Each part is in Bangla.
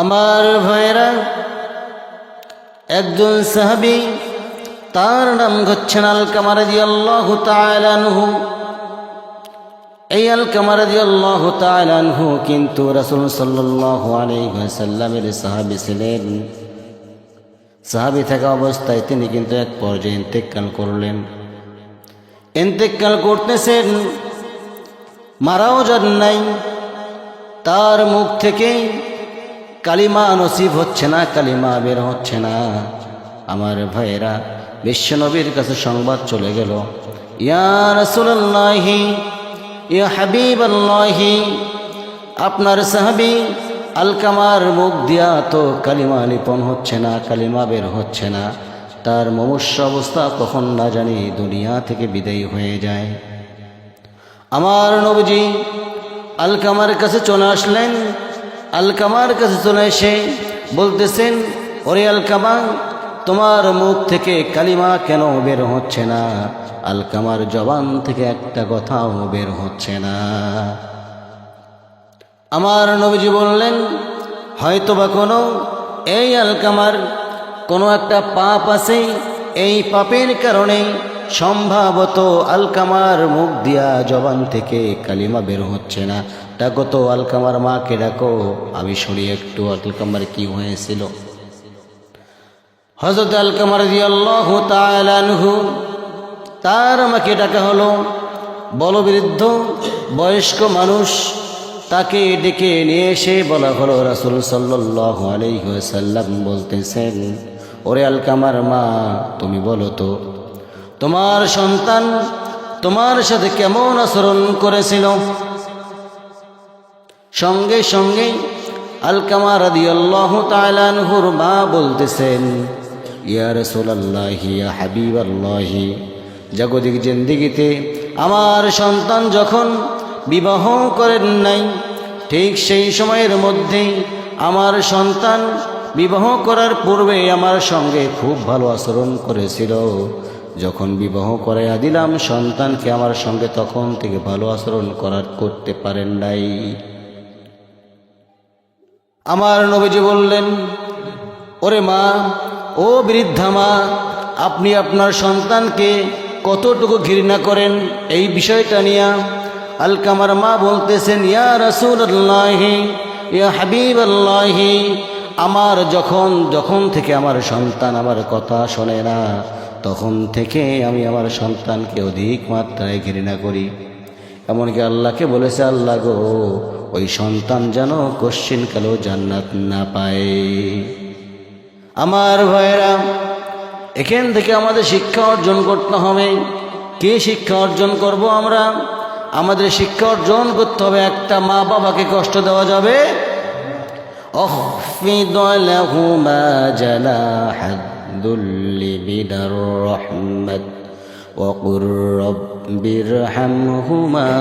আমার ভাইরা একজন সাহাবি, তার নাম হচ্ছেন আল কামার দি আল্লাহ তালানহু এই আল কামার দি আল্লাহ তালানহু কিন্তু রাসুল সাল্লাহ আলাইসাল্লামের সাহাবি ছিলেন। সাহাবি থাকা অবস্থায় তিনি কিন্তু এক পর্যায়ে ইন্তেকাল করলেন। ইন্তেকাল করতেছেন, মারাও যান নাই। তার মুখ থেকে কালিমা নসিব হচ্ছে না, কালিমা বের হচ্ছে না। আমার ভাইয়েরা, বিশ্বনবীর কাছে সংবাদ চলে গেল। ইয়া রসুল্লাহি ইয়া হাবিব আল্লাহি আপনার সাহাবি আলকামার মুখ দিয়া তো কালিমা লিপন হচ্ছে না, কালিমা বের হচ্ছে না। তার মমস্য অবস্থা কখন না জানি দুনিয়া থেকে বিদায়ী হয়ে যায়। আমার নবজি আলকামার কাছে চলে আসলেন আলকামার কাছে চলে এসে বলতেছেন, ওরে আলকামা, তোমার মুখ থেকে কালিমা কেন বের হচ্ছে না? আলকামার জবান থেকে একটা কথাও বের হচ্ছে না। আমার নবীজি বললেন, হয়তোবা কোনো, এই আলকামার কোনো একটা পাপ আছে, এই পাপের কারণে সম্ভবত আলকামার মুখ দিয়া জবান থেকে কালিমা বের হচ্ছে না। ডাকো তো আলকামার মাকে ডাকো। আমি শুনি একটু, আলকামার কি হয়েছিল? হজরত আলকামার তার আমাকে ডাকা হলো। বলবৃদ্ধ, বয়স্ক মানুষ, তাকে ডেকে নিয়ে এসে বলা হলো, রাসুল সাল্লাহ আলাইসাল্লাম বলতেছেন, ওরে আলকামার মা, তুমি বলো তো তোমার সন্তান তোমার সাথে কেমন আচরণ করেছিল? সঙ্গে সঙ্গে আলকামা রাদিয়াল্লাহ তালানহুর মা বলতেছেন, ইয়া রসুলাল্লাহি হাবিব আল্লাহি জাগতিক জিন্দিগিতে আমার সন্তান যখন বিবাহ করেন নাই, ঠিক সেই সময়ের মধ্যেই আমার সন্তান বিবাহ করার পূর্বে আমার সঙ্গে খুব ভালো আচরণ করেছিল। যখন বিবাহ করাইয়া দিলাম, সন্তানকে আমার সঙ্গে তখন থেকে ভালো আচরণ করার করতে পারেন নাই। আমার নবীজি বললেন, ওরে মা, ও বৃদ্ধা মা, আপনি আপনার সন্তানকে কতটুকু ঘৃণা করেন? এই বিষয়টা নিয়ে আলকামার মা বলতেছেন, ইয়া রসুল আল্লাহি ইয়া হাবিব আল্লাহি আমার যখন যখন থেকে আমার সন্তান আমার কথা শোনে না তখন থেকে আমি আমার সন্তানকে অধিক মাত্রায় ঘৃণা করি। এমনকি আল্লাহকে বলেছে, আল্লাহ গো, ওই সন্তান যেন কশ্চিন কালো জান্নাত না পায়। আমার ভাইয়েরা, এখান থেকে আমাদের শিক্ষা অর্জন করতে হবে। কে শিক্ষা অর্জন করব আমরা? আমাদের শিক্ষা অর্জন করতে হবে। একটা মা বাবাকে কষ্ট দেওয়া যাবে। أخفض لهما جناح الذل من الرحمة وقل رب ارحمهما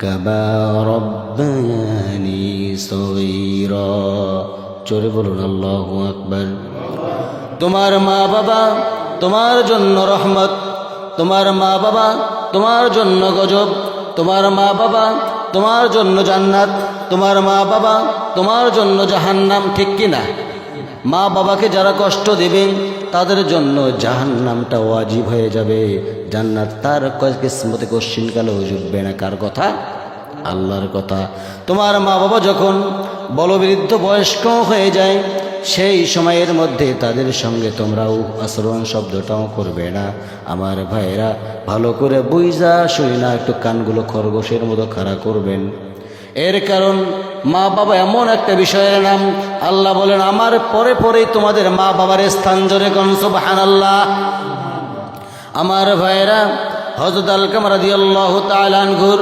كما ربياني صغيرا চলে বলুন আল্লাহ আকবর তোমার মা বাবা তোমার জন্য রহমত তোমার মা বাবা তোমার জন্য গজব তোমার মা বাবা তোমার জন্য জান্নাত তোমার মা বাবা তোমার জন্য জাহান্নাম ঠিক কিনা? মা বাবাকে যারা কষ্ট দেবে তাদের জন্য জাহান্নামটা ওয়াজিব হয়ে যাবে। জান্নাত তার কিসমতে কোশ্চিন কালেও জুটবে না কার কথা? আল্লাহর কথা। তোমার মা বাবা যখন বলবৃদ্ধ বয়স্ক হয়ে যায়, সেই সময়ের মধ্যে তাদের সঙ্গে তোমরাও আচরণ শব্দটাও করবে না। আমার ভাইয়েরা, ভালো করে বুঝা শুই না, একটু কানগুলো খরগোশের মতো খাড়া করবেন। এর কারণ মা বাবা এমন একটা বিষয়ের নাম আল্লাহ বলেন, আমার পরে পরেই তোমাদের মা বাবার স্থান জোরে কনসবাহান আল্লাহ আমার ভাইয়েরা হজরত আল রাজি আল্লাহ তালানঘুর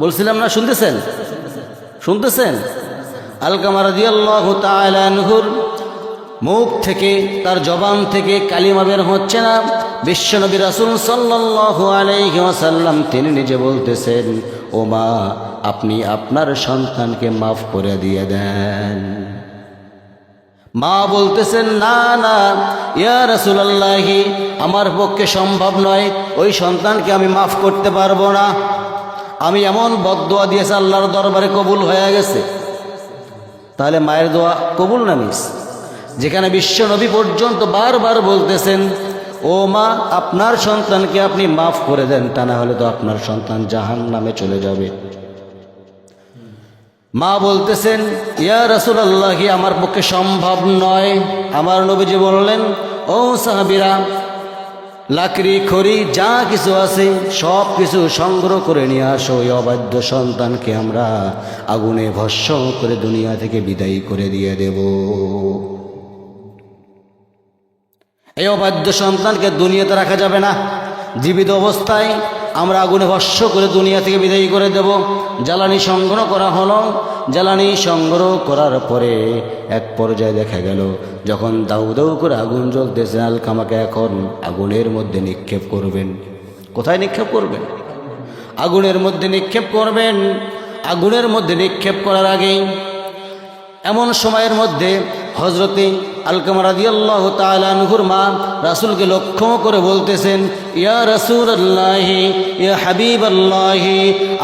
বলছিলাম না, শুনতেছেন? শুনতেছেন? আল আল্লাহ তালানঘুর মুখ থেকে, তার জবান থেকে কালিমা বের হচ্ছে না। বিশ্বনবী রাসুল সাল্লাহ আলাইসাল্লাম তিনি নিজে বলতেছেন ও মা আপনি আপনার সন্তানকে মাফ করে দিয়ে দেন। মা বলতেছেন, না না, ইয়া রসুলাল্লাহি, আমার পক্ষে সম্ভব নয়, ওই সন্তানকে আমি মাফ করতে পারব না। আমি এমন বদোয়া দিয়েছে, আল্লাহর দরবারে কবুল হয়ে গেছে। তাহলে মায়ের দোয়া কবুল না মিস? যেখানে বিশ্ব নবী পর্যন্ত বারবার বলতেছেন, ও মা, আপনার সন্তানকে আপনি মাফ করে দেন, তা না হলে তো আপনার সন্তান জাহান নামে চলে যাবে। মা বলতেছেন, ইয়া রসুল আল্লাহি আমার পক্ষে সম্ভব নয়। আমার নবীজি বললেন, ও সাহাবিরা, লাকড়ি, খড়ি, যা কিছু আছে, সব কিছু সংগ্রহ করে নিয়ে আসো ওই অবাধ্য সন্তানকে আমরা আগুনে ভস্ম করে দুনিয়া থেকে বিদায়ী করে দিয়ে দেব। এই অবাধ্য সন্তানকে দুনিয়াতে রাখা যাবে না। জীবিত অবস্থায় আমরা আগুনে ভস্য করে দুনিয়া থেকে বিদায়ী করে দেব। জ্বালানি সংগ্রহ করা হলো। জ্বালানি সংগ্রহ করার পরে এক পর্যায়ে দেখা গেল, যখন দাউ দাউ করে আগুন জ্বলতেছে, আলকামাকে এখন আগুনের মধ্যে নিক্ষেপ করবেন। কোথায় নিক্ষেপ করবেন? আগুনের মধ্যে নিক্ষেপ করবেন। আগুনের মধ্যে নিক্ষেপ করার আগেই, এমন সময়ের মধ্যে হজরতে আলকামা রাদিয়াল্লাহ তালানহুর মা রাসুলকে লক্ষ্য করে বলতেছেন, ইয়া রাসুল আল্লাহি ইয়া হাবিব আল্লাহি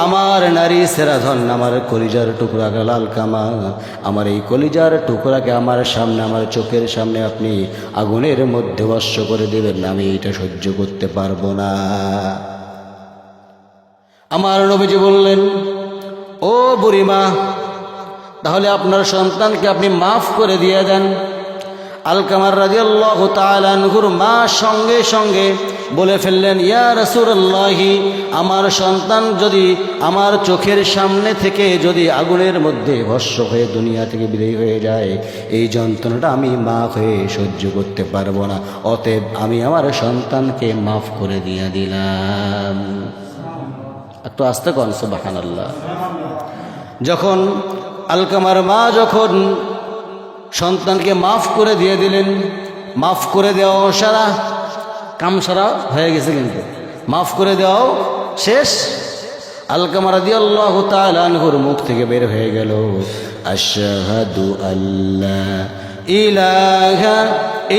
আমার নারী সেরাধন আমার কলিজার টুকরা গেল আলকামা আমার এই কলিজার টুকরাকে আমার সামনে, আমার চোখের সামনে আপনি আগুনের মধ্যে বর্ষ করে দেবেন, আমি এটা সহ্য করতে পারব না। আমার নবীজি বললেন, ও বুড়িমা তাহলে আপনার সন্তানকে আপনি মাফ করে দিয়ে দেন। আলকামার রাজিয়াল্লাহ তালানহুর মা সঙ্গে সঙ্গে বলে ফেললেন, ইয়া রসুল্লাহি আমার সন্তান যদি আমার চোখের সামনে থেকে যদি আগুনের মধ্যে ভস্য হয়ে দুনিয়া থেকে বিদায়ী হয়ে যায়, এই যন্ত্রণাটা আমি মা হয়ে সহ্য করতে পারব না। অতএব আমি আমার সন্তানকে মাফ করে দিয়ে দিলাম। একটু আস্তে কনসো সুবাহান আল্লাহ যখন আলকামার মা যখন সন্তানকে মাফ করে দিয়ে দিলেন, মাফ করে দেওয়া সারা কাম সারা হয়ে গেছে কিন্তু। মাফ করে দেওয়াও শেষ। আলকামার দিয়ে আল্লাহ তালহুর মুখ থেকে বের হয়ে গেল। আশাহাদু আল্লাহ ইলাহা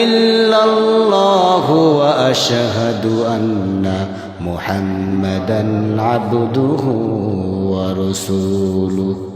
ইল্লাল্লাহু ওয়া আশহাদু আন্না মুহাম্মাদান আবদুহু ওয়া রাসূলুহু।